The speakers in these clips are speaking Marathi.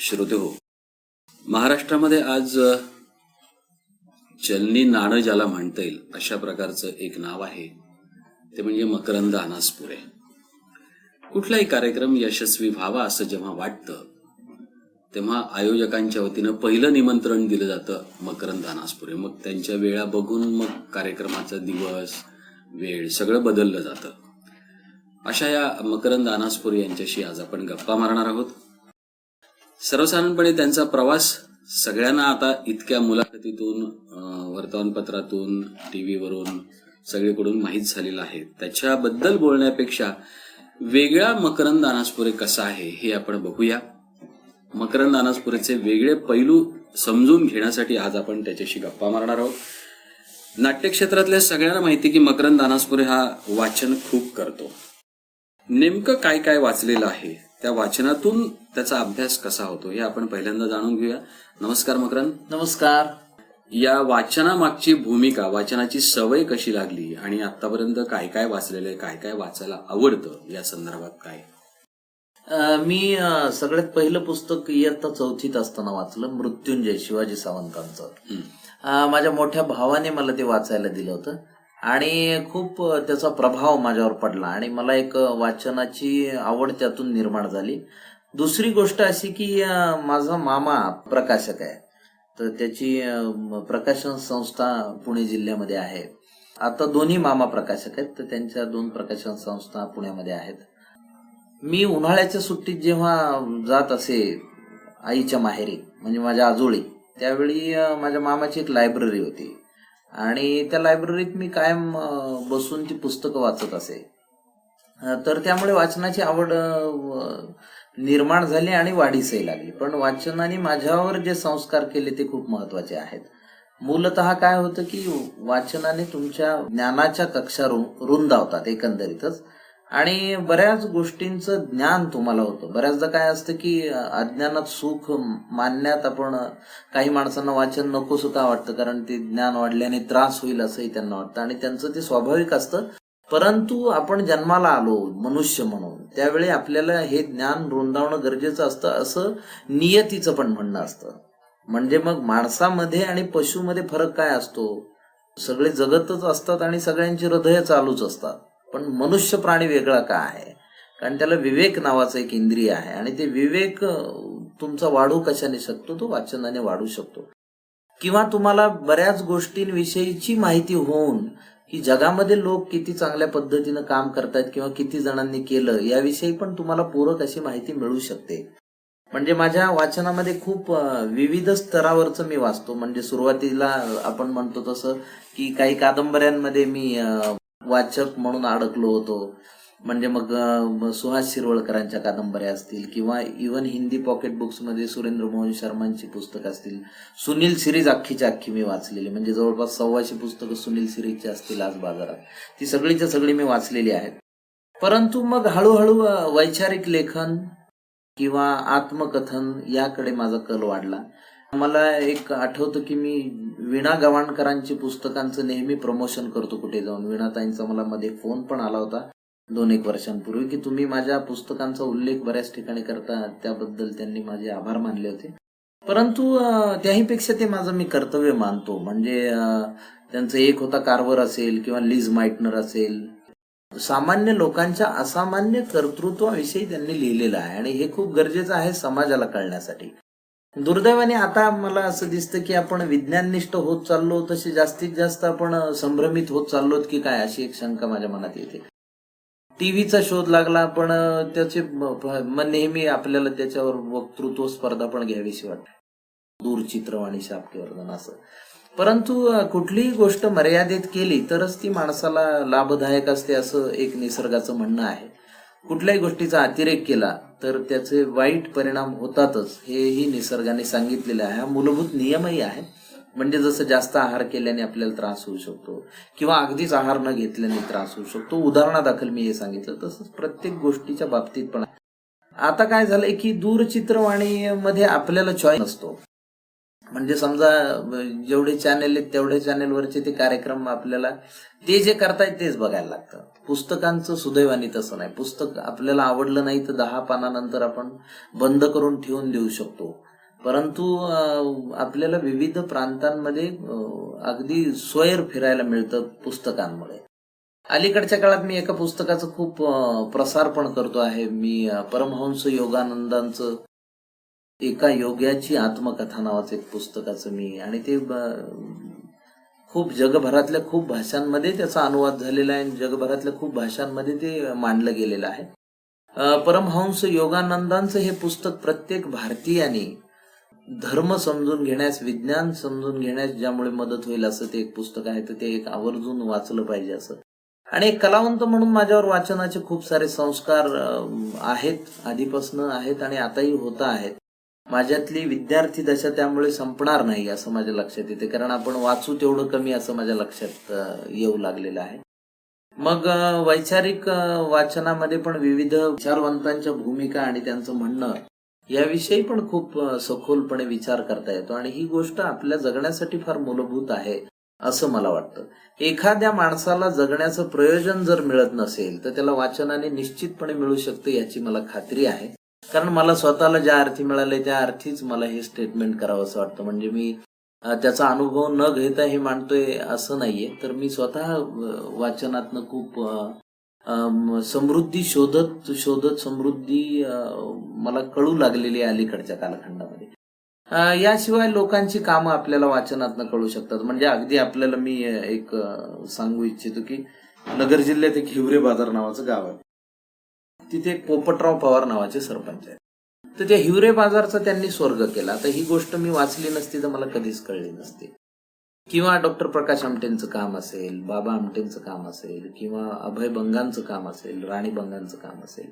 श्रोते हो महाराष्ट्रामध्ये आज चलनी नाणं ज्याला म्हणता येईल अशा प्रकारचं एक नाव आहे. ते म्हणजे मकरंद अनासपुरे. कुठलाही कार्यक्रम यशस्वी व्हावा असं जेव्हा वाटतं तेव्हा आयोजकांच्या वतीनं पहिलं निमंत्रण दिलं जातं मकरंद अनासपुरे. मग त्यांच्या वेळा बघून मग कार्यक्रमाचा दिवस वेळ सगळं बदललं जातं. अशा या मकरंद अनासपुरे यांच्याशी आज आपण गप्पा मारणार आहोत. सर्वसाधारणपणे त्यांचा प्रवास सगळ्यांना आता इतक्या मुलाखतीतून वर्तमानपत्रातून टी व्हीवरून सगळीकडून माहीत झालेला आहे. त्याच्याबद्दल बोलण्यापेक्षा वेगळा मकरंद अनासपुरे कसा आहे हे आपण बघूया. मकरंद अनासपुरेचे वेगळे पैलू समजून घेण्यासाठी आज आपण त्याच्याशी गप्पा मारणार आहोत. नाट्यक्षेत्रातल्या सगळ्यांना माहिती की मकरंद अनासपुरे हा वाचन खूप करतो. नेमकं काय काय वाचलेलं आहे? त्या वाचनातून त्याचा अभ्यास कसा होतो हे आपण पहिल्यांदा जाणून घेऊया. नमस्कार मकरंद. नमस्कार. या वाचनामागची भूमिका वाचनाची सवय कशी लागली आणि आतापर्यंत काय काय वाचलेलं आहे काय काय वाचायला आवडतं या संदर्भात काय? मी सगळ्यात पहिलं पुस्तक इयत्ता चौथीत असताना वाचलं मृत्युंजय शिवाजी सावंतांचं. माझ्या मोठ्या भावाने मला ते वाचायला दिलं होतं. आणि खूप त्याचा प्रभाव माझ्यावर पडला आणि मला एक वाचनाची आवड त्यातून निर्माण झाली. दुसरी गोष्ट अशी की माझा मामा प्रकाशक आहे. तर त्याची प्रकाशन संस्था पुणे जिल्ह्यामध्ये आहे. आता दोन्ही मामा प्रकाशक आहेत तर त्यांच्या दोन प्रकाशन संस्था पुण्यामध्ये आहेत. मी उन्हाळ्याच्या सुट्टीत जेव्हा जात असे आईच्या माहेरी म्हणजे माझ्या आजोळी त्यावेळी माझ्या मामाची एक लायब्ररी होती. आणि त्या लायब्ररीत मी कायम बसून ती पुस्तकं वाचत असे. तर त्यामुळे वाचनाची आवड निर्माण झाली आणि वाढीसही लागली. पण वाचनाने माझ्यावर जे संस्कार केले ते खूप महत्त्वाचे आहेत. मूलत काय होतं की वाचनाने तुमच्या ज्ञानाच्या कक्षा रुंदावतात एकंदरीतच. आणि बऱ्याच गोष्टींचं ज्ञान तुम्हाला होतं. बऱ्याचदा काय असतं की अज्ञानात सुख मानण्यात आपण काही माणसांना वाचन नको सुद्धा वाटतं कारण ते ज्ञान वाढल्याने त्रास होईल असंही त्यांना वाटतं आणि त्यांचं ते स्वाभाविक असतं. परंतु आपण जन्माला आलो मनुष्य म्हणून त्यावेळी आपल्याला हे ज्ञान रुंदावणं गरजेचं असतं असं नियतीचं पण म्हणणं असतं. म्हणजे मग माणसामध्ये आणि पशुमध्ये फरक काय असतो? सगळे जगतच असतात आणि सगळ्यांची हृदय चालूच असतात. पण मनुष्य प्राणी वेगळा का आहे? कारण त्याला विवेक नावाचं एक इंद्रिय आहे आणि ते विवेक तुमचा वाढू कशाने शकतो? तो वाचनाने वाढू शकतो. किंवा तुम्हाला बऱ्याच गोष्टींविषयीची माहिती होऊन की जगामध्ये लोक किती चांगल्या पद्धतीनं काम करतायत किंवा किती जणांनी केलं याविषयी पण तुम्हाला पूरक अशी माहिती मिळू शकते. म्हणजे माझ्या वाचनामध्ये खूप विविध स्तरावरचं मी वाचतो. म्हणजे सुरुवातीला आपण म्हणतो तसं की काही कादंबऱ्यांमध्ये मी वाचक म्हणून अडकलो होतो. म्हणजे मग सुहास शिरवळकरांच्या कादंबऱ्या असतील किंवा इवन हिंदी पॉकेट बुक्समध्ये सुरेंद्र मोहन शर्मांची पुस्तकं असतील. सुनील सिरीज अख्खीच्या अख्खी मी वाचलेली. म्हणजे जवळपास सव्वाशे पुस्तकं सुनील सिरीजची असतील आज बाजारात. ती सगळीच्या सगळी मी वाचलेली आहेत. परंतु मग हळूहळू वैचारिक लेखन किंवा आत्मकथन याकडे माझा कल वाढला. मला एक आठवतं की मी वीणा गवाणकरांची पुस्तकांचं नेहमी प्रमोशन करतो कुठे जाऊन. वीणाताईंचा मला मध्ये फोन पण आला होता दोन एक वर्षांपूर्वी की तुम्ही माझ्या पुस्तकांचा उल्लेख बऱ्याच ठिकाणी करता त्याबद्दल त्यांनी माझे आभार मानले होते. परंतु त्याही त्याहीपेक्षा ते माझं मी कर्तव्य मानतो. म्हणजे त्यांचं एक होता कार्वर असेल किंवा लिज माइटनर असेल. सामान्य लोकांच्या असामान्य कर्तृत्वाविषयी त्यांनी लिहिलेलं आहे आणि हे खूप गरजेचं आहे समाजाला कळण्यासाठी. दुर्दैवाने आता मला असं दिसतं की आपण विज्ञाननिष्ठ होत चाललो तसे जास्तीत जास्त आपण संभ्रमित होत चाललोत की काय अशी एक शंका माझ्या मनात येते. टीव्हीचा शोध लागला पण त्याचे नेहमी आपल्याला त्याच्यावर वक्तृत्व स्पर्धा पण घ्यावीशी वाटते. दूरचित्रवाणी शापकेवर्धन असं. परंतु कुठलीही गोष्ट मर्यादित केली तरच ती माणसाला लाभदायक असते असं एक निसर्गाचं म्हणणं आहे. कुठल्याही गोष्टीचा अतिरेक केला तर त्याचे वाईट परिणाम होतातच हेही निसर्गाने सांगितलेले आहे. हा मूलभूत नियमही आहे. म्हणजे जसं जास्त आहार केल्याने आपल्याला त्रास होऊ शकतो किंवा अगदीच आहार न घेतल्याने त्रास होऊ शकतो. उदाहरणादाखल मी हे सांगितलं तसंच प्रत्येक गोष्टीच्या बाबतीत पण आता काय झालंय की दूरचित्रवाणीमध्ये आपल्याला चॉईस नसतो. म्हणजे समजा जेवढे चॅनेल आहेत तेवढे चॅनेलवरचे ते कार्यक्रम आपल्याला ते जे करतायत तेच बघायला लागतं. पुस्तकांचं सुदैवानी तसं नाही. पुस्तक आपल्याला आवडलं नाही तर दहा पानानंतर आपण बंद करून ठेवून देऊ शकतो. परंतु आपल्याला विविध प्रांतांमध्ये अगदी स्वयर फिरायला मिळतं पुस्तकांमुळे. अलीकडच्या काळात मी एका पुस्तकाचं खूप प्रसार पण करतो आहे. मी परमहंस योगानंदांचं एका योग्याची आत्मकथा नावाचं एक पुस्तकाचं मी आणि ते खूप जगभरातल्या खूप भाषांमध्ये त्याचा अनुवाद झालेला आहे आणि जगभरातल्या खूप भाषांमध्ये ते मांडलं गेलेलं आहे. परमहंस योगानंदांचं हे पुस्तक प्रत्येक भारतीयाने धर्म समजून घेण्यास विज्ञान समजून घेण्यास ज्यामुळे मदत होईल असं ते एक पुस्तक आहे. तर ते एक आवर्जून वाचलं पाहिजे असं. आणि एक कलावंत म्हणून माझ्यावर वाचनाचे खूप सारे संस्कार आहेत आधीपासून आहेत आणि आताही होत आहेत. माझ्यातली विद्यार्थी दशा त्यामुळे संपणार नाही असं माझ्या लक्षात येते. कारण आपण वाचू तेवढं कमी असं माझ्या लक्षात येऊ लागलेलं आहे. मग वैचारिक वाचनामध्ये पण विविध विचारवंतांच्या भूमिका आणि त्यांचं म्हणणं याविषयी पण खूप सखोलपणे विचार करता येतो. आणि ही गोष्ट आपल्या जगण्यासाठी फार मूलभूत आहे असं मला वाटतं. एखाद्या माणसाला जगण्याचं प्रयोजन जर मिळत नसेल तर त्याला वाचनाने निश्चितपणे मिळू शकतं याची मला खात्री आहे. कारण मला स्वतःला ज्या अर्थी मिळाले त्या अर्थीच मला हे स्टेटमेंट करावं असं वाटतं. म्हणजे मी त्याचा अनुभव न घेता हे मांडतोय असं नाहीये. तर मी स्वतः वाचनातनं खूप समृद्धी शोधत शोधत समृद्धी मला कळू लागलेली आहे अलीकडच्या कालखंडामध्ये. याशिवाय लोकांची कामं आपल्याला वाचनातनं कळू शकतात. म्हणजे अगदी आपल्याला मी एक सांगू इच्छितो की नगर जिल्ह्यात एक हिवरे बाजार नावाचं गाव आहे. तिथे पोपटराव पवार नावाचे सरपंच आहेत. तर त्या हिवरे बाजारचा त्यांनी स्वर्ग केला. तर ही गोष्ट मी वाचली नसती तर मला कधीच कळली नसती. किंवा डॉक्टर प्रकाश आमटेंचं काम असेल बाबा आमटेंचं काम असेल किंवा अभय बंगांचं काम असेल राणी बंगांचं काम असेल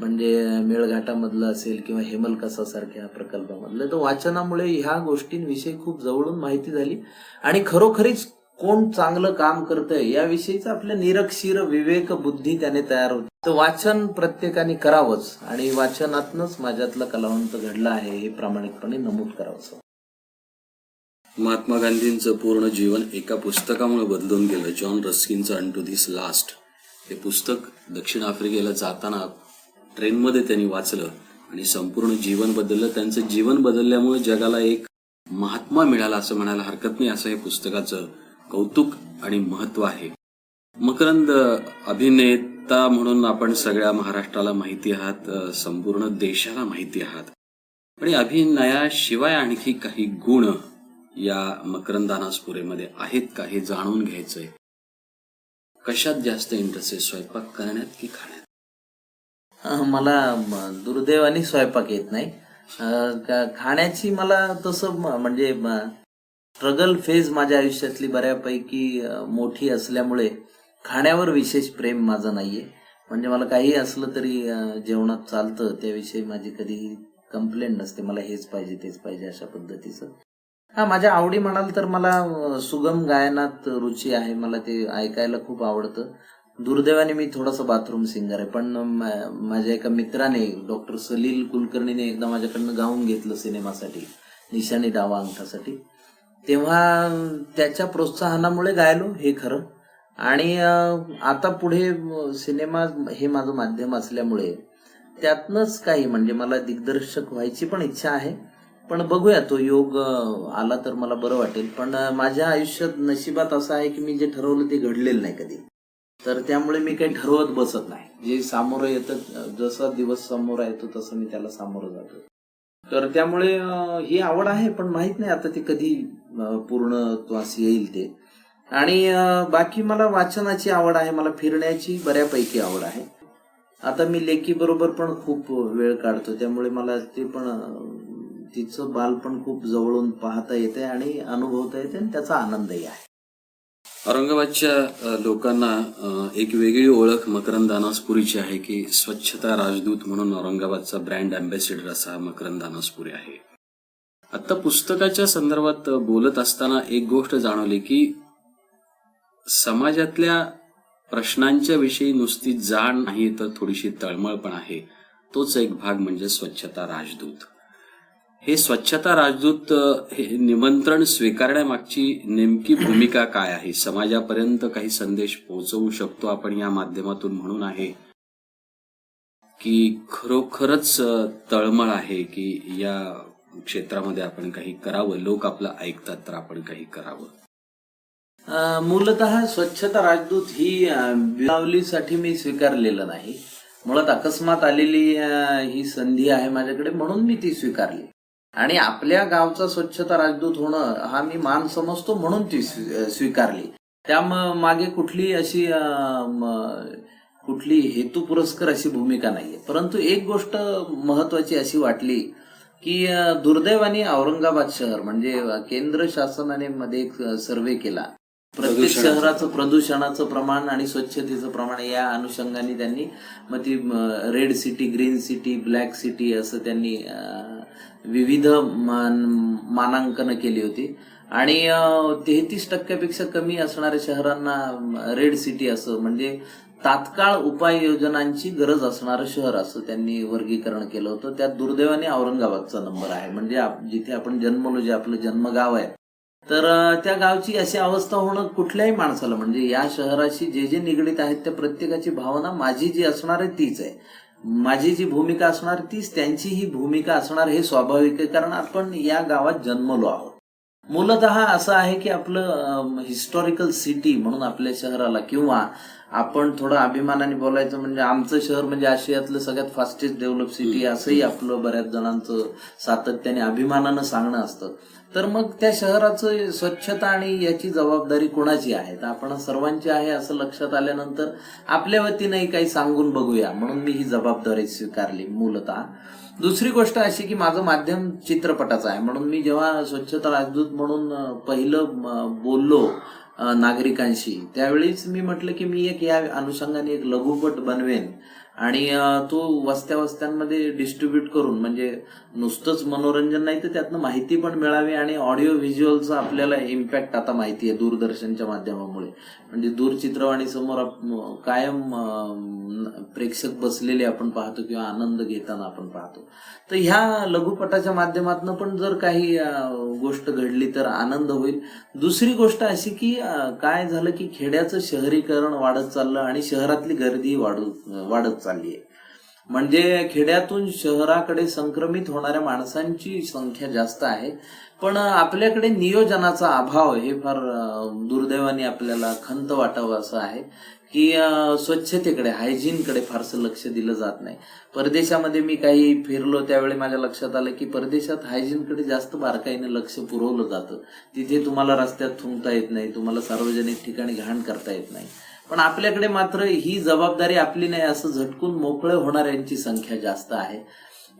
म्हणजे मेळघाटामधलं असेल किंवा हेमलकसा सारख्या प्रकल्पामधलं तर वाचनामुळे ह्या गोष्टींविषयी खूप जवळून माहिती झाली. आणि खरोखरीच कोण चांगलं काम करतंय याविषयीच आपल्या निरक्षीर विवेक बुद्धी त्याने तयार होते. तर वाचन प्रत्येकाने करावंच आणि वाचनातनच माझ्यातला कलावंत घडला आहे हे प्रामाणिकपणे नमूद करावं महात्मा गांधींचं पूर्ण जीवन एका पुस्तकामुळे बदलून गेलं. जॉन रस्किनचं अन टू धिस लास्ट. हे पुस्तक दक्षिण आफ्रिकेला जाताना ट्रेनमध्ये त्यांनी वाचलं आणि संपूर्ण जीवन बदललं. त्यांचं जीवन बदलल्यामुळे जगाला एक महात्मा मिळाला असं म्हणायला हरकत नाही असं हे पुस्तकाचं कौतुक आणि महत्त्व आहे. मकरंद अभिनेता म्हणून आपण सगळ्या महाराष्ट्राला माहिती आहात संपूर्ण देशाला माहिती आहात. आणि अभिनयाशिवाय आणखी काही गुण या मकरंदानासपुरेमध्ये आहेत का हे जाणून घ्यायचंय. कशात जास्त इंटरेस्ट आहे स्वयंपाक करण्यात की खाण्यात? मला दुर्दैवाने स्वयंपाक येत नाही. खाण्याची मला तसं म्हणजे स्ट्रगल फेज माझ्या आयुष्यातली बऱ्यापैकी मोठी असल्यामुळे खाण्यावर विशेष प्रेम माझं नाहीये. म्हणजे मला काही असलं तरी जेवणात चालतं. त्याविषयी माझी कधीही कंप्लेंट नसते. मला हेच पाहिजे तेच पाहिजे अशा पद्धतीचं. हा माझ्या आवडी म्हणाल तर मला सुगम गायनात रुची आहे. मला ते ऐकायला खूप आवडतं. दुर्दैवाने मी थोडासा बाथरूम सिंगर आहे. पण माझ्या एका मित्राने डॉक्टर सलील कुलकर्णीने एकदा माझ्याकडनं गाऊन घेतलं सिनेमासाठी. निशाणी डावा अंगठासाठी. तेव्हा त्याच्या प्रोत्साहनामुळे गायलो हे खरं. आणि आता पुढे सिनेमा हे माझं माध्यम असल्यामुळे त्यातनंच काही म्हणजे मला दिग्दर्शक व्हायची पण इच्छा आहे. पण बघूया तो योग आला तर मला बरं वाटेल. पण माझ्या आयुष्यात नशिबात असं आहे की मी जे ठरवलं ते घडलेलं नाही कधी. तर त्यामुळे मी काही ठरवत बसत नाही. जे सामोरं येतं जसा दिवस समोर येतो तसं मी त्याला सामोरं जातो. तर त्यामुळे ही आवड आहे पण माहीत नाही आता ती कधी पूर्ण पूर्णत्वास येईल ते. आणि बाकी मला वाचनाची आवड आहे मला फिरण्याची बऱ्यापैकी आवड आहे. आता मी लेकी बरोबर पण खूप वेळ काढतो त्यामुळे मला ते पण तिचं बालपण खूप जवळून पाहता येते आणि अनुभवता येते आणि त्याचा आनंदही आहे. औरंगाबादच्या लोकांना एक वेगळी ओळख मकरंद अनासपुरीची आहे की स्वच्छता राजदूत म्हणून औरंगाबादचा ब्रँड अँबॅसिडर असा मकरंद अनासपुरी आहे. आता पुस्तकाच्या संदर्भात बोलत असताना एक गोष्ट जाणवली की समाजातल्या प्रश्नांच्या विषयी नुसती जाण नाही तर थोडीशी तळमळ पण आहे. तोच एक भाग म्हणजे स्वच्छता राजदूत. हे स्वच्छता राजदूत हे निमंत्रण स्वीकारण्यामागची नेमकी भूमिका काय आहे? समाजापर्यंत काही संदेश पोहोचवू शकतो आपण या माध्यमातून म्हणून आहे की खरोखरच तळमळ आहे की या क्षेत्रामध्ये आपण काही करावं? लोक आपलं ऐकतात तर आपण काही करावं. मूलत मूलतः स्वच्छता राजदूत ही बिलावलीसाठी मी स्वीकारलेलं नाही. मुळात अकस्मात आलेली ही संधी आहे माझ्याकडे म्हणून मी ती स्वीकारली. आणि आपल्या गावचा स्वच्छता राजदूत होणं हा मी मान समजतो म्हणून ती स्वीकारली. त्या मागे कुठली अशी कुठली हेतू पुरस्कर अशी भूमिका नाहीये. परंतु एक गोष्ट महत्वाची अशी वाटली की दुर्दैवाने औरंगाबाद शहर म्हणजे केंद्र शासनाने मध्ये एक सर्वे केला. प्रत्येक. शहराचं प्रदूषणाचं प्रमाण आणि स्वच्छतेचं प्रमाण या अनुषंगाने त्यांनी मग ती red city green city black city असं त्यांनी विविध मान- मानांकन केली होती. आणि तेहतीस टक्क्यापेक्षा कमी असणाऱ्या शहरांना रेड सिटी असं म्हणजे तात्काळ उपाययोजनांची गरज असणारं शहर असं त्यांनी वर्गीकरण केलं होतं. त्यात दुर्दैवाने औरंगाबादचा नंबर आहे. म्हणजे जिथे आपण जन्मलो जे आपलं जन्मगाव आहे तर त्या गावची अशी अवस्था होणं कुठल्याही माणसाला म्हणजे या शहराशी जे जे निगडीत आहेत त्या प्रत्येकाची भावना माझी जी असणार आहे तीच आहे. माझी जी भूमिका असणार तीच त्यांची ही भूमिका असणार हे स्वाभाविक आहे. कारण आपण या गावात जन्मलो आहोत. मूलतः असं आहे की आपलं हिस्टॉरिकल सिटी म्हणून आपल्या शहराला किंवा आपण थोडं अभिमानाने बोलायचं म्हणजे आमचं शहर म्हणजे आशियातलं सगळ्यात फास्टेस्ट डेव्हलप सिटी असंही आपलं बऱ्याच जणांचं सातत्याने अभिमानानं सांगणं असतं. तर मग त्या शहराचं स्वच्छता आणि याची जबाबदारी कोणाची आहे? तर आपण सर्वांची आहे असं लक्षात आल्यानंतर आपल्या वतीनंही काही सांगून बघूया. म्हणून मी ही जबाबदारी स्वीकारली मूलतः. दुसरी गोष्ट अशी की माझं माध्यम चित्रपटाचं आहे. म्हणून मी जेव्हा स्वच्छता राजदूत म्हणून पहिलं बोललो नागरिकांशी त्यावेळीच मी म्हटलं की मी एक या अनुषंगाने एक लघुपट बनवेन. आणि तो वस्त्या वस्त्यांमध्ये डिस्ट्रीब्यूट करून म्हणजे नुसतंच मनोरंजन नाही तर त्यातनं माहिती पण मिळावी आणि ऑडिओ व्हिज्युअलचा आपल्याला इम्पॅक्ट आता माहिती आहे दूरदर्शनच्या माध्यमामुळे. म्हणजे दूरचित्रवाणी समोर कायम प्रेक्षक बसलेले आपण पाहतो किंवा आनंद घेताना आपण पाहतो. तर ह्या लघुपटाच्या माध्यमातून पण जर काही गोष्ट घडली तर आनंद होईल. दुसरी गोष्ट अशी की काय झालं की खेड्याचं शहरीकरण वाढत चाललं आणि शहरातली गर्दी वाढू वाढत चालली आहे. म्हणजे खेड्यातून शहराकडे संक्रमित होणाऱ्या माणसांची संख्या जास्त आहे. पण आपल्याकडे नियोजनाचा अभाव हे फार दुर्दैवाने आपल्याला खंत वाटावं असं आहे की स्वच्छतेकडे हायजीनकडे फारसं लक्ष दिलं जात नाही. परदेशामध्ये मी काही फिरलो त्यावेळी माझ्या लक्षात आलं की परदेशात हायजीनकडे जास्त बारकाईने लक्ष पुरवलं जातं. तिथे तुम्हाला रस्त्यात थुंकता येत नाही तुम्हाला सार्वजनिक ठिकाणी घाण करता येत नाही. पण आपल्याकडे मात्र ही जबाबदारी आपली नाही असं झटकून मोकळं होणाऱ्यांची संख्या जास्त आहे.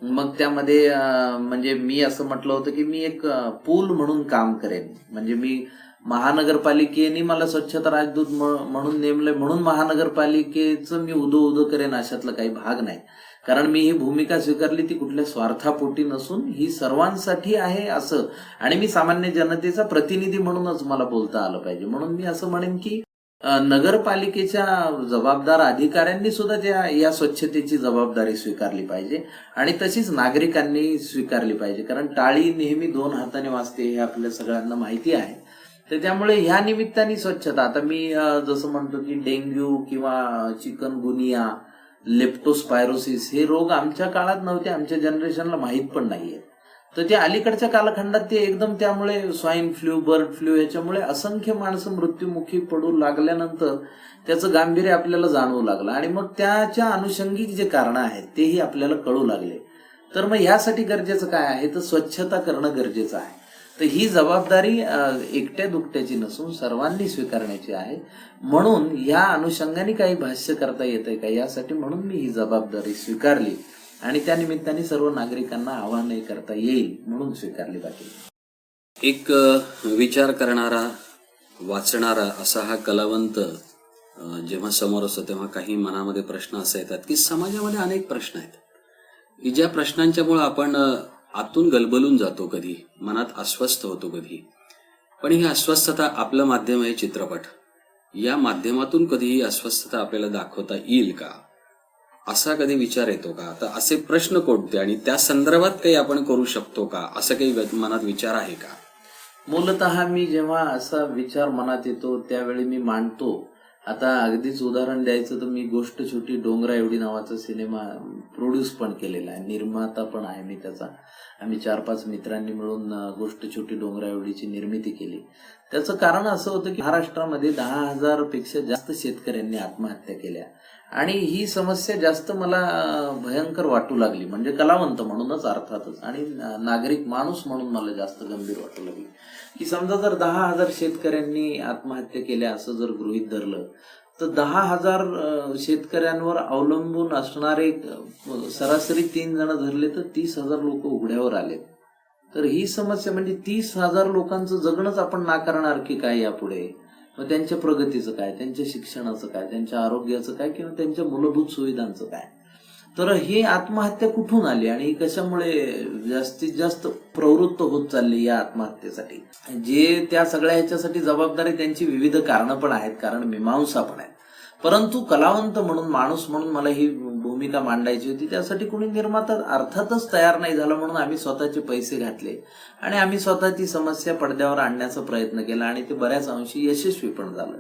मग त्यामध्ये म्हणजे मी असं म्हटलं होतं की मी एक पूल म्हणून काम करेन. म्हणजे मी महानगरपालिकेने मला स्वच्छता राजदूत म्हणून नेमलंय म्हणून महानगरपालिकेचं मी उदो उदो करेन अशातला काही भाग नाही. कारण मी ही भूमिका स्वीकारली ती कुठल्या स्वार्थापोटी नसून ही सर्वांसाठी आहे असं. आणि मी सामान्य जनतेचा प्रतिनिधी म्हणूनच मला बोलता आलं पाहिजे. म्हणून मी असं म्हणेन की नगरपालिकेच्या जबाबदार अधिकाऱ्यांनी सुद्धा त्या या स्वच्छतेची जबाबदारी स्वीकारली पाहिजे आणि तशीच नागरिकांनी स्वीकारली पाहिजे. कारण टाळी नेहमी दोन हाताने वाजते हे आपल्या सगळ्यांना माहिती आहे. तर त्यामुळे ह्या निमित्ताने स्वच्छता. आता मी जसं म्हणतो की डेंग्यू किंवा चिकनगुनिया लेप्टोस्पायरोसिस हे रोग आमच्या काळात नव्हते आमच्या जनरेशनला माहीत पण नाहीये. तर ते अलीकडच्या कालखंडात ते एकदम त्यामुळे स्वाईन फ्लू बर्ड फ्लू याच्यामुळे असंख्य माणसं मृत्युमुखी पडू लागल्यानंतर त्याचं गांभीर्य आपल्याला जाणवू लागलं. आणि मग त्याच्या अनुषंगिक जे कारण आहेत तेही आपल्याला कळू लागले. तर मग ह्यासाठी गरजेचं काय आहे? तर स्वच्छता करणं गरजेचं आहे. तर ही जबाबदारी एकट्या दुकट्याची नसून सर्वांनी स्वीकारण्याची आहे. म्हणून ह्या अनुषंगाने काही भाष्य करता येतंय का? यासाठी म्हणून मी ही जबाबदारी स्वीकारली. आणि त्या निमित्ताने सर्व नागरिकांना आवाहनही करता येईल म्हणून स्वीकारली पाहिजे एक विचार करणारा वाचणारा असा हा कलावंत जेव्हा समोर असतो तेव्हा काही मनामध्ये प्रश्न असे येतात की समाजामध्ये अनेक प्रश्न आहेत. की ज्या प्रश्नांच्यामुळे आपण आतून गलबलून जातो कधी मनात अस्वस्थ होतो कधी. पण ही अस्वस्थता आपलं माध्यम आहे चित्रपट. या माध्यमातून कधीही अस्वस्थता आपल्याला दाखवता येईल का? असा कधी विचार येतो का? तर असे प्रश्न कोणते आणि त्या संदर्भात काही आपण करू शकतो का? असं काही मनात विचार आहे का? मूलतः मी जेव्हा असा विचार मनात येतो त्यावेळी मी मांडतो आता अगदीच उदाहरण द्यायचं तर मी गोष्ट छोटी डोंगरा एवढी नावाचा सिनेमा प्रोड्यूस पण केलेला आहे. निर्माता पण आहे मी त्याचा. आम्ही चार पाच मित्रांनी मिळून गोष्ट छोटी डोंगरा एवढीची निर्मिती केली. त्याचं कारण असं होतं की महाराष्ट्रामध्ये दहा हजारपेक्षा जास्त शेतकऱ्यांनी आत्महत्या केल्या. आणि ही समस्या जास्त मला भयंकर वाटू लागली. म्हणजे कलावंत म्हणूनच अर्थातच. आणि नागरिक माणूस म्हणून मला जास्त गंभीर वाटू लागली. की समजा जर दहा हजार शेतकऱ्यांनी आत्महत्या केल्या असं जर गृहीत धरलं तर दहा हजार शेतकऱ्यांवर अवलंबून असणारे सरासरी तीन जण धरले तर तीस हजार लोक उघड्यावर आले तर ही समस्या म्हणजे तीस हजार लोकांचं जगणंच आपण नाकारणार की काय यापुढे? मग त्यांच्या प्रगतीचं काय त्यांच्या शिक्षणाचं काय त्यांच्या आरोग्याचं काय किंवा त्यांच्या मूलभूत सुविधांचं काय? तर ही आत्महत्या कुठून आली आणि कशामुळे जास्तीत जास्त प्रवृत्त होत चालली या आत्महत्येसाठी? जे त्या सगळ्या ह्याच्यासाठी जबाबदारी त्यांची विविध कारणं पण आहेत कारण मीमांसा पण आहेत. परंतु कलावंत म्हणून माणूस म्हणून मला ही भूमिका मांडायची होती त्यासाठी कोणी निर्माता अर्थातच तयार नाही झालं म्हणून आम्ही स्वतःचे पैसे घातले. आणि आम्ही स्वतः ती समस्या पडद्यावर आणण्याचा प्रयत्न केला आणि ते बऱ्याच अंशी यशस्वी पण झालं.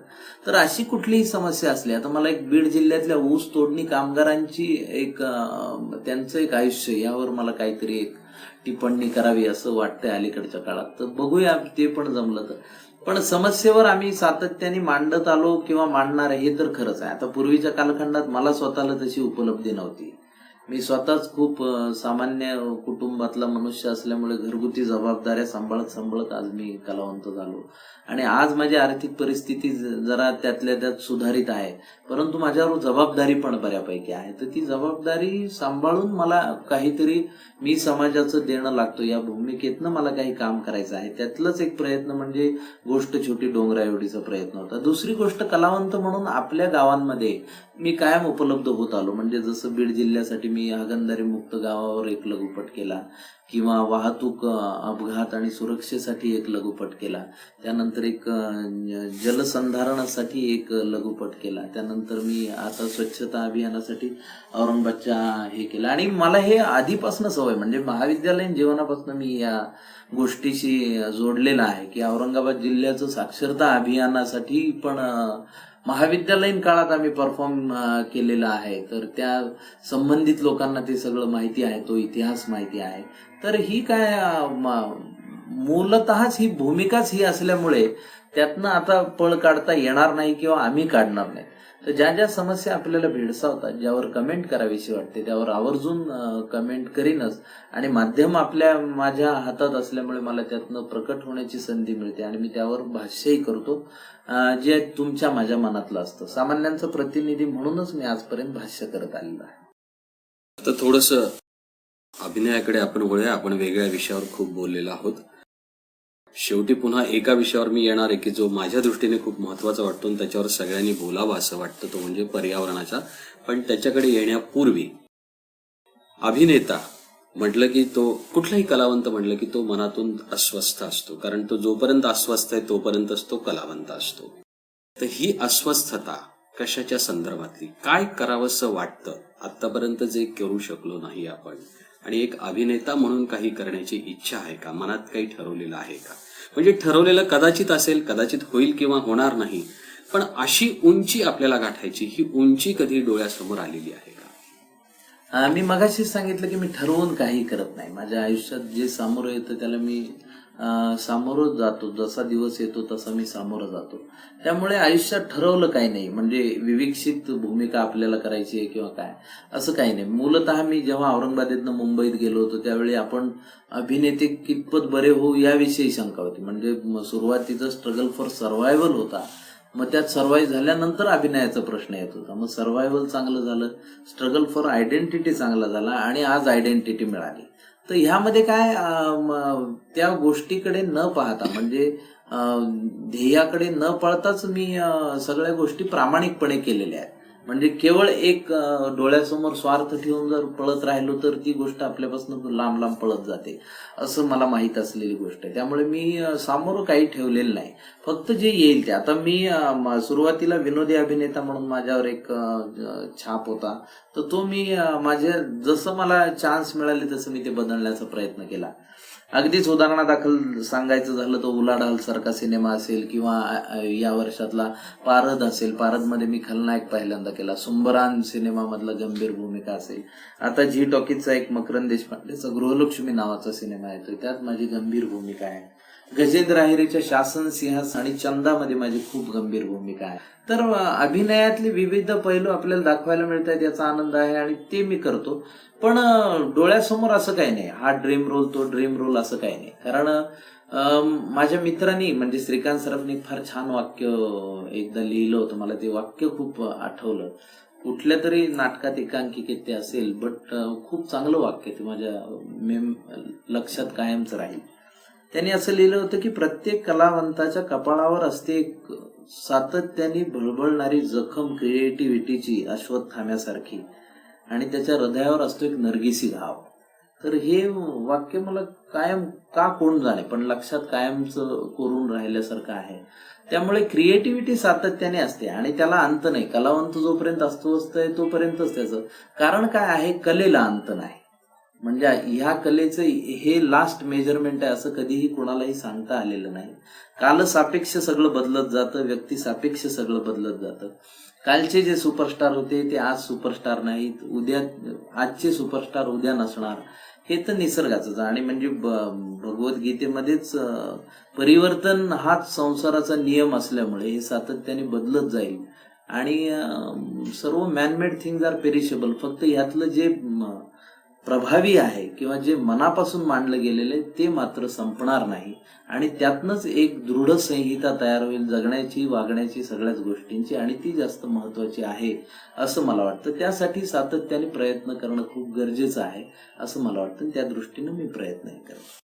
तर अशी कुठलीही समस्या असली आता मला एक बीड जिल्ह्यातल्या ऊस तोडणी कामगारांची एक त्यांचं एक आयुष्य यावर मला काहीतरी एक टिप्पणी करावी असं वाटतंय अलीकडच्या काळात. तर बघूया ते पण जमलं तर. पण समस्येवर आम्ही सातत्याने मांडत आलो किंवा मांडणार आहे हे तर खरंच आहे. आता पूर्वीच्या कालखंडात मला स्वतःला तशी उपलब्धी नव्हती. मी स्वतःच खूप सामान्य कुटुंबातला मनुष्य असल्यामुळे घरगुती जबाबदाऱ्या सांभाळत सांभाळत आज मी कलावंत झालो. आणि आज माझी आर्थिक परिस्थिती जरा त्यातल्या त्यात सुधारित आहे. परंतु माझ्यावर जबाबदारी पण बऱ्यापैकी आहे. तर ती जबाबदारी सांभाळून मला काहीतरी मी समाजाचं देणं लागतो. या भूमिकेतनं मला काही काम करायचं आहे. त्यातलंच एक प्रयत्न म्हणजे गोष्ट छोटी डोंगरा एवढीचा प्रयत्न होता. दुसरी गोष्ट कलावंत म्हणून आपल्या गावांमध्ये मी कायम उपलब्ध होत आलो. म्हणजे जसं बीड जिल्ह्यासाठी मी हागंदारी मुक्त गावावर एक लघुपट केला किंवा वाहतूक अपघात आणि सुरक्षेसाठी एक लघुपट केला. त्यानंतर एक जलसंधारणासाठी एक लघुपट केला. त्यानंतर मी आता स्वच्छता अभियानासाठी औरंगाबादच्या हे केलं. आणि मला हे आधीपासून सवय म्हणजे महाविद्यालयीन जीवनापासून मी या गोष्टीशी जोडलेला आहे की औरंगाबाद जिल्ह्याचं साक्षरता अभियानासाठी पण महाविद्यालयीन काळात आम्ही परफॉर्म केलेला आहे. तर त्या संबंधित लोकांना ते सगळं माहिती आहे तो इतिहास माहिती आहे. तर ही काय मूलतःच ही भूमिकाच ही असल्यामुळे त्यातनं आता पळ काढता येणार नाही किंवा आम्ही काढणार नाही. तर ज्या ज्या समस्या आपल्याला भेडसावतात ज्यावर कमेंट करावीशी वाटते त्यावर आवर्जून कमेंट करीनच. आणि माध्यम आपल्या माझ्या हातात असल्यामुळे मला त्यातनं प्रकट होण्याची संधी मिळते आणि मी त्यावर भाष्यही करतो जे तुमच्या माझ्या मनातलं असतं. सामान्यांचं प्रतिनिधी म्हणूनच मी आजपर्यंत भाष्य करत आलेलो आहे. तर थोडस अभिनयाकडे आपण वळूया. आपण वेगळ्या विषयावर खूप बोललेलो आहोत. शेवटी पुन्हा एका विषयावर मी येणार आहे की जो माझ्या दृष्टीने खूप महत्त्वाचा वाटतो आणि त्याच्यावर सगळ्यांनी बोलावा असं वाटतं तो म्हणजे पर्यावरणाचा. पण त्याच्याकडे येण्यापूर्वी अभिनेता म्हटलं की तो कुठलाही कलावंत म्हटलं की तो मनातून अस्वस्थ असतो. कारण तो जोपर्यंत अस्वस्थ आहे तोपर्यंतच तो कलावंत असतो. तर ही अस्वस्थता कशाच्या संदर्भातली? काय करावंसं वाटतं? आतापर्यंत जे करू शकलो नाही आपण. आणि एक अभिनेता म्हणून काही करण्याची इच्छा आहे का? मनात काही ठरवलेलं आहे का? म्हणजे ठरवलेलं कदाचित असेल कदाचित होईल किंवा होणार नाही पण अशी उंची आपल्याला गाठायची ही उंची कधी डोळ्यासमोर आलेली आहे का? मी मगाशीच सांगितलं की मी ठरवून काही करत नाही. माझ्या आयुष्यात जे सामोरं येतं त्याला मी सामोरं जातो. जसा दिवस येतो तसा मी सामोरं जातो. त्यामुळे आयुष्यात ठरवलं काही नाही. म्हणजे विविक्षित भूमिका आपल्याला करायची आहे किंवा काय असं काही नाही. मूलतः मी जेव्हा औरंगाबादेतनं मुंबईत गेलो होतो त्यावेळी आपण अभिनेते कितपत बरे होऊ याविषयी शंका होती. म्हणजे सुरुवातीचा स्ट्रगल फॉर सर्व्हायव्हल होता. मग त्यात सर्व्हाइव्ह झाल्यानंतर अभिनयाचा प्रश्न येत होता. मग सर्व्हायव्हल चांगलं झालं स्ट्रगल फॉर आयडेंटिटी चांगला झाला आणि आज आयडेंटिटी मिळाली. तर ह्यामध्ये काय त्या गोष्टीकडे न पाहता म्हणजे ध्येयाकडे न पळताच मी सगळ्या गोष्टी प्रामाणिकपणे केलेल्या आहेत. म्हणजे केवळ एक डोळ्यासमोर स्वार्थ ठेवून जर पळत राहिलो तर ती गोष्ट आपल्यापासून लांब लांब पळत जाते असं मला माहीत असलेली गोष्ट आहे. त्यामुळे मी समोर सामोरं काही ठेवलेलं नाही. फक्त जे येईल ते. आता मी सुरुवातीला विनोदी अभिनेता म्हणून माझ्यावर एक छाप होता. तर तो मी माझ्या जसं मला चान्स मिळाले तसं मी ते बदलण्याचा प्रयत्न केला. अगदीच उदाहरणादाखल सांगायचं झालं तर उलाढाल सारखा सिनेमा असेल किंवा या वर्षातला पारद असेल. पारदमध्ये मी खलनायक पहिल्यांदा केला. सुंबरान सिनेमामधला गंभीर भूमिका असेल. आता झी टॉकीजचा एक मकरंद देशपांडेचा गृहलक्ष्मी नावाचा सिनेमा येतोय त्यात माझी गंभीर भूमिका आहे. गजेंद्र अहिरेच्या शासन सिंहास आणि चंदामध्ये माझी खूप गंभीर भूमिका आहे. तर अभिनयातले विविध पैलू आपल्याला दाखवायला मिळत आहेत याचा आनंद आहे आणि ते मी करतो. पण डोळ्यासमोर असं काही नाही. हा ड्रीम रोल तो ड्रीम रोल असं काही नाही. कारण माझ्या मित्रांनी म्हणजे श्रीकांत सराफने फार छान वाक्य एकदा लिहिलं होतं. मला ते वाक्य खूप आठवलं. कुठल्या तरी नाटकात एकांकिकेत ते असेल बट खूप चांगलं वाक्य ते माझ्या मेम लक्षात कायमच राहील. त्यांनी असं लिहिलं होतं की प्रत्येक कलावंताच्या कपाळावर असते एक सातत्याने भळबळणारी जखम क्रिएटिव्हिटीची अश्वत्थाम्यासारखी आणि त्याच्या हृदयावर असतो एक नरगिसी घाव. तर हे वाक्य मला कायम का कोण जाणे? पण लक्षात कायमच करून राहिल्यासारखं आहे. त्यामुळे क्रिएटिव्हिटी सातत्याने असते आणि त्याला अंत नाही. कलावंत जोपर्यंत अस्वस्थ आहे तोपर्यंतच त्याचं. कारण काय आहे? कलेला अंत नाही. म्हणजे ह्या कलेचं हे लास्ट मेजरमेंट आहे असं कधीही कोणालाही सांगता आलेलं नाही. काल सापेक्ष सगळं बदलत जातं व्यक्ती सापेक्ष सगळं बदलत जातं. कालचे जे सुपरस्टार होते ते आज सुपरस्टार नाहीत. उद्या आजचे सुपरस्टार उद्या नसणार. हे तर निसर्गाचंच आणि म्हणजे भगवद्गीतेमध्येच परिवर्तन हाच संसाराचा नियम असल्यामुळे हे सातत्याने बदलत जाईल. आणि सर्व मॅनमेड थिंग्ज आर पेरिशेबल फक्त यातलं जे प्रभावी आहे किंवा जे मनापासून मांडलं गेलेलं आहे ते मात्र संपणार नाही. आणि त्यातनंच एक दृढ संहिता तयार होईल जगण्याची वागण्याची सगळ्याच गोष्टींची आणि ती जास्त महत्वाची आहे असं मला वाटतं. त्यासाठी सातत्याने प्रयत्न करणं खूप गरजेचं आहे असं मला वाटतं. त्या दृष्टीनं मी प्रयत्नही करतो.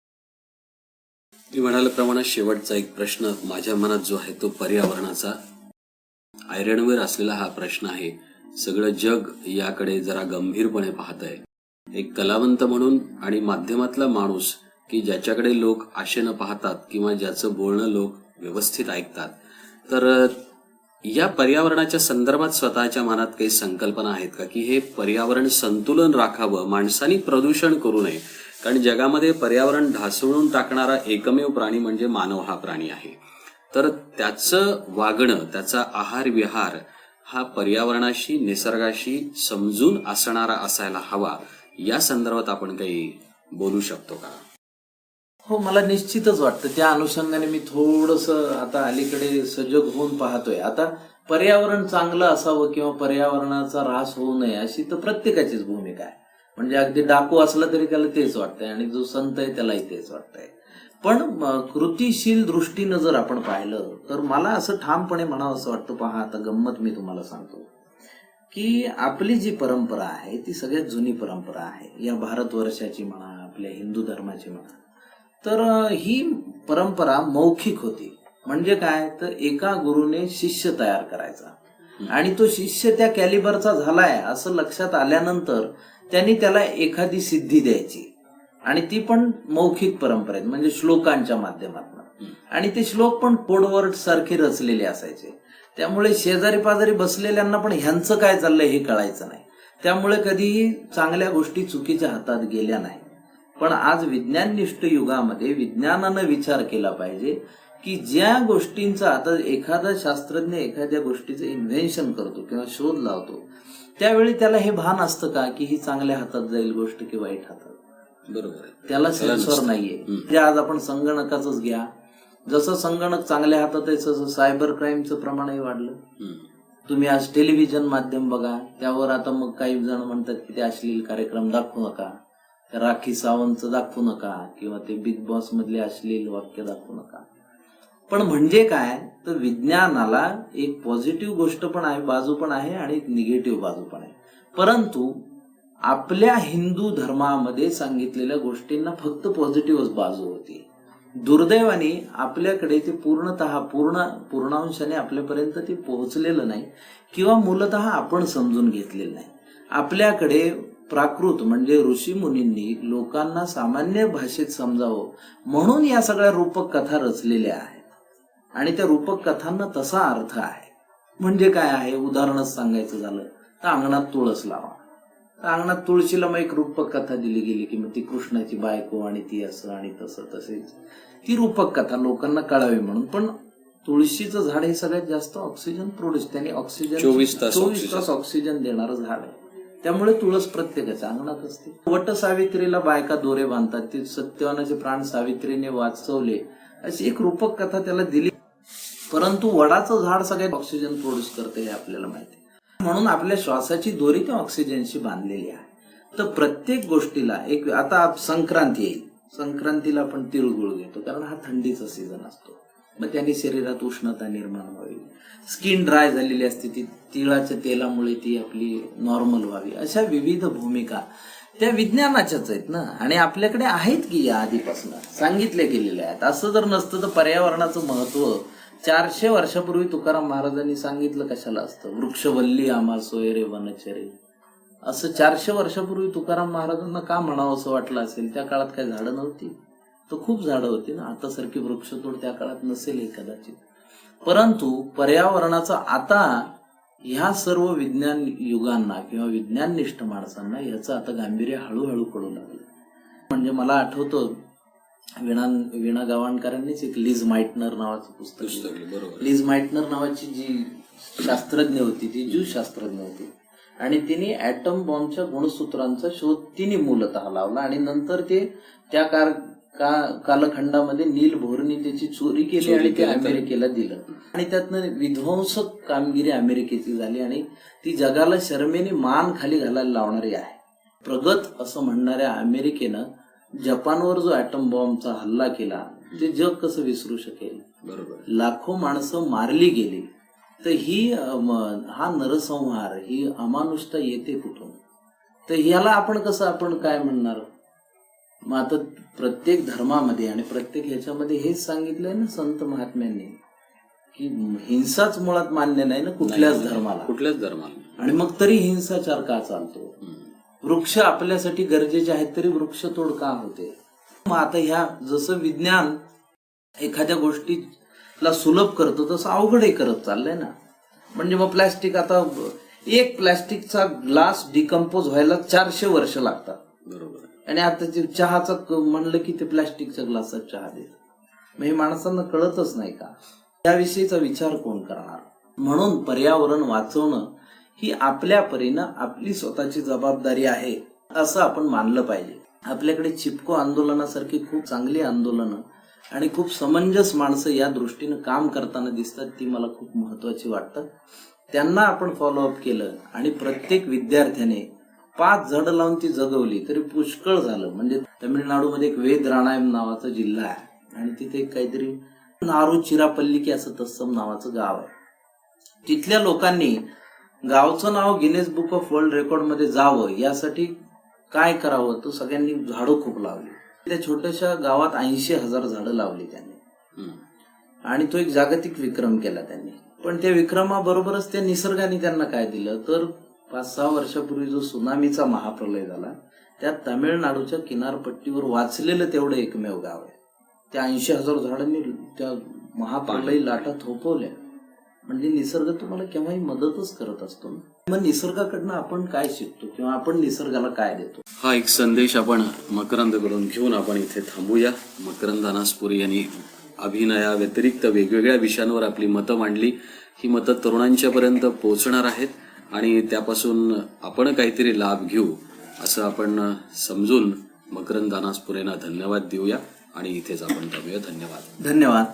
मी म्हणाल्याप्रमाणे शेवटचा एक प्रश्न माझ्या मनात जो आहे तो पर्यावरणाचा. आयरणवर असलेला हा प्रश्न आहे सगळं जग याकडे जरा गंभीरपणे पाहत आहे. एक कलावंत म्हणून आणि माध्यमातला माणूस की ज्याच्याकडे लोक आशेनं पाहतात किंवा ज्याचं बोलणं लोक व्यवस्थित ऐकतात. तर या पर्यावरणाच्या संदर्भात स्वतःच्या मनात काही संकल्पना आहेत का? की हे पर्यावरण संतुलन राखावं माणसानी प्रदूषण करू नये. कारण जगामध्ये पर्यावरण ढासळून टाकणारा एकमेव प्राणी म्हणजे मानव हा प्राणी आहे. तर त्याचं वागणं त्याचा आहार विहार हा पर्यावरणाशी निसर्गाशी समजून असणारा असायला हवा. या संदर्भात आपण काही बोलू शकतो का? हो मला निश्चितच वाटतं. त्या अनुषंगाने मी थोडस आता अलीकडे सजग होऊन पाहतोय. आता पर्यावरण चांगलं असावं किंवा पर्यावरणाचा ऱ्हास होऊ नये अशी तर प्रत्येकाचीच भूमिका आहे. म्हणजे अगदी डाकू असला तरी त्याला तेच वाटतंय आणि जो संत आहे त्यालाही तेच वाटतंय. पण कृतिशील दृष्टीनं जर आपण पाहिलं तर मला असं ठामपणे म्हणावं असं वाटतं. पहा आता गंमत मी तुम्हाला सांगतो. की आपली जी परंपरा आहे ती सगळ्यात जुनी परंपरा आहे. या भारतवर्षाची म्हणा आपल्या हिंदू धर्माची म्हणा. तर ही परंपरा मौखिक होती. म्हणजे काय? तर एका गुरुने शिष्य तयार करायचा. आणि तो शिष्य त्या कॅलिबरचा झालाय असं लक्षात आल्यानंतर त्यांनी त्याला एखादी सिद्धी द्यायची. आणि ती पण मौखिक परंपरेत म्हणजे श्लोकांच्या माध्यमातून. आणि ते श्लोक पण कोडवर्ड सारखे रचलेले असायचे. त्यामुळे शेजारी पाजारी बसलेल्यांना पण ह्यांचं काय चाललंय हे कळायचं नाही. त्यामुळे कधीही चांगल्या गोष्टी चुकीच्या हातात गेल्या नाही. पण आज विज्ञाननिष्ठ युगामध्ये विज्ञानानं विचार केला पाहिजे की ज्या गोष्टींचा आता एखादा शास्त्रज्ञ एखाद्या गोष्टीचं इन्व्हेन्शन करतो किंवा शोध लावतो त्यावेळी त्याला हे भान असतं का की ही चांगल्या हातात जाईल गोष्ट की वाईट हातात? बरोबर त्याला सेन्सॉर नाहीये. म्हणजे आज आपण संगणकाचंच घ्या. जसं संगणक चांगल्या हातात आहे तसं सायबर क्राईमचं प्रमाणही वाढलं. तुम्ही आज टेलिव्हिजन माध्यम बघा त्यावर आता मग काही जण म्हणतात की ते अश्लील कार्यक्रम दाखवू नका राखी सावंतचं दाखवू नका किंवा ते बिग बॉस मधले अश्लील वाक्य दाखवू नका. पण म्हणजे काय? तर विज्ञानाला एक पॉझिटिव्ह गोष्ट पण आहे बाजू पण आहे आणि एक निगेटिव्ह बाजू पण आहे. परंतु आपल्या हिंदू धर्मामध्ये सांगितलेल्या गोष्टींना फक्त पॉझिटिव्हच बाजू होती. दुर्दैवाने आपल्याकडे ते पूर्णतः पूर्ण पूर्णांशाने आपल्यापर्यंत ते पोहोचलेलं नाही किंवा मूलतः आपण समजून घेतलेलं नाही. आपल्याकडे प्राकृत म्हणजे ऋषी मुनींनी लोकांना सामान्य भाषेत समजावं म्हणून या सगळ्या रूपक कथा रचलेल्या आहेत. आणि त्या रूपक कथांना तसा अर्थ आहे. म्हणजे काय आहे? उदाहरणच सांगायचं झालं तर अंगणात तुळस लावा. अंगणात तुळशीला मग एक रूपक कथा दिली गेली की मग ती कृष्णाची बायको आणि ती असं आणि तसं तसेच. ती रूपक कथा लोकांना कळावी म्हणून. पण तुळशीचं झाड हे सगळ्यात जास्त ऑक्सिजन प्रोड्यूस त्याने ऑक्सिजन 24 तास चोवीस ऑक्सिजन. तास ऑक्सिजन देणारं झाड आहे. त्यामुळे तुळस प्रत्येकाच्या अंगणात असते. वट सावित्रीला बायका दोरे बांधतात. ते सत्यवानाचे प्राण सावित्रीने वाचवले. अशी एक रूपक कथा त्याला दिली. परंतु वडाचं झाड सगळ्यात ऑक्सिजन प्रोड्यूस करते हे आपल्याला माहिती आहे. म्हणून आपल्या श्वासाची दोरी त्या ऑक्सिजनशी बांधलेली आहे. तर प्रत्येक गोष्टीला एक आता संक्रांती येईल. संक्रांतीला आपण तिळगुळ घेतो कारण हा थंडीचा सीझन असतो. मग त्याने शरीरात उष्णता निर्माण व्हावी. स्किन ड्राय झालेली असते ती तिळाच्या तेलामुळे ती आपली नॉर्मल व्हावी. अशा विविध भूमिका त्या विज्ञानाच्याच आहेत ना. आणि आपल्याकडे आहेत की या आधीपासून. सांगितल्या गेलेल्या आहेत. असं जर नसतं तर पर्यावरणाचं महत्त्व चारशे वर्षापूर्वी तुकाराम महाराजांनी सांगितलं कशाला असतं? वृक्षवल्ली आम्हा सोयरे वनचरे असं चारशे वर्षापूर्वी तुकाराम महाराजांना का म्हणावं असं वाटलं असेल? त्या काळात काही झाडं नव्हती. तर खूप झाडं होती ना. आता सारखी वृक्षतोड त्या काळात नसेल कदाचित परंतु पर्यावरणाचं आता ह्या सर्व विज्ञान युगांना किंवा विज्ञाननिष्ठ माणसांना ह्याचं आता गांभीर्य हळूहळू कळू लागलं. म्हणजे मला आठवतं विणा विणा गावणकरांनीच एक लिज माइटनर नावाचं पुस्तक बरोबर. लिज माइटनर नावाची जी शास्त्रज्ञ होती ती ज्यू शास्त्रज्ञ होती. आणि तिने ऍटम बॉम्बच्या गुणसूत्रांचा शोध तिने मूलतः लावला आणि नंतर ते त्या कार का- कालखंडामध्ये नील भोरनी त्याची चोरी केली आणि ते अमेरिकेला दिलं. आणि त्यातनं विध्वंसक कामगिरी अमेरिकेची झाली आणि ती जगाला शर्मेने मान खाली घालायला लावणारी आहे. प्रगत असं म्हणणाऱ्या अमेरिकेनं जपानवर जो ॲटम बॉम्बचा हल्ला केला ते जग कसं विसरू शकेल? बरोबर. लाखो माणसं मारली गेली. तर ही हा नरसंहार ही अमानुषता येते कुठून? तर ह्याला आपण कसं आपण काय म्हणणार? मग आता प्रत्येक धर्मामध्ये आणि प्रत्येक ह्याच्यामध्ये हेच सांगितलंय ना संत महात्म्यांनी की हिंसाच मुळात मान्य नाही ना कुठल्याच धर्माला. कुठल्याच धर्माला. आणि मग तरी हिंसाचार का चालतो. वृक्ष आपल्यासाठी गरजेचे आहेत तरी वृक्षतोड का होते? मग आता ह्या जसं विज्ञान एखाद्या गोष्टीला सुलभ करतं तसं अवघडही करत चाललंय ना. म्हणजे मग प्लॅस्टिक आता एक प्लॅस्टिकचा ग्लास डिकम्पोज व्हायला चारशे वर्ष लागतात. बरोबर. आणि आता चहाचा म्हणलं की ते प्लॅस्टिकच्या ग्लासात चहा देत मग हे माणसांना कळतच नाही का? त्याविषयीचा विचार कोण करणार? म्हणून पर्यावरण वाचवणं ही आपल्या परीनं आपली स्वतःची जबाबदारी आहे असं आपण मानलं पाहिजे. आपल्याकडे चिपको आंदोलनासारखी खूप चांगली आंदोलनं आणि खूप समंजस माणसं या दृष्टीनं काम करताना दिसतात ती मला खूप महत्वाची वाटतं. त्यांना आपण फॉलोअप केलं आणि प्रत्येक विद्यार्थ्याने पाच झाडं लावून ती जगवली तरी पुष्कळ झालं. म्हणजे तमिळनाडूमध्ये एक वेद राणायम नावाचा जिल्हा आहे आणि तिथे काहीतरी नारू चिरापल्लिकी असं तत्सम नावाचं गाव आहे. तिथल्या लोकांनी गावचं नाव गिनेस बुक ऑफ वर्ल्ड रेकॉर्डमध्ये जावं यासाठी काय करावं? तर सगळ्यांनी झाडं खूप लावली. त्या छोट्याशा गावात ऐंशी हजार झाडं लावली त्यांनी. आणि तो एक जागतिक विक्रम केला त्यांनी. पण त्या विक्रमाबरोबरच त्या निसर्गाने त्यांना काय दिलं? तर पाच सहा वर्षापूर्वी जो सुनामीचा महाप्रलय झाला त्या तामिळनाडूच्या किनारपट्टीवर वाचलेलं तेवढं एकमेव गाव आहे. त्या ऐंशी हजार झाडांनी त्या महाप्रलय लाटा थोपवल्या. म्हणजे निसर्ग तुम्हाला केव्हाही मदतच करत असतो ना. मग निसर्गाकडनं आपण काय शिकतो किंवा आपण निसर्गाला काय देतो? हा एक संदेश आपण मकरंदकडून घेऊन आपण इथे थांबूया. मकरंद अनासपुरी यांनी अभिनया व्यतिरिक्त वेगवेगळ्या विषयांवर आपली मतं मांडली. ही मतं तरुणांच्यापर्यंत पोहोचणार आहेत आणि त्यापासून आपण काहीतरी लाभ घेऊ असं आपण समजून मकरंद अनासपुरेंना धन्यवाद देऊया आणि इथेच आपण थांबूया. धन्यवाद. धन्यवाद.